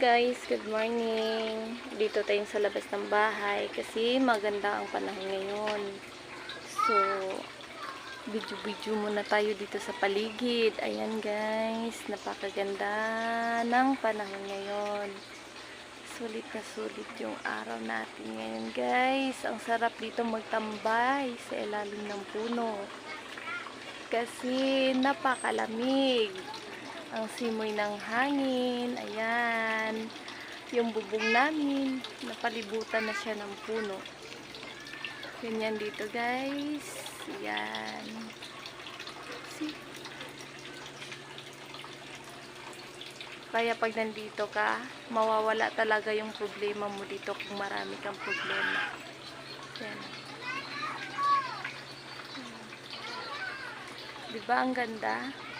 Guys, good morning. Dito tayo sa labas ng bahay kasi maganda ang panahon ngayon. So, video-video muna tayo dito sa paligid. Ayan guys, napakaganda ng panahon ngayon. Sulit na sulit yung araw natin ngayon guys. Ang sarap dito magtambay sa ilalim ng puno. Kasi napakalamig ang simoy ng hangin, ayan, yung bubong namin, napalibutan na siya ng puno. Ganyan dito guys, ayan. Kaya pag nandito ka, mawawala talaga yung problema mo dito kung marami kang problema. Yan. Diba ang ganda?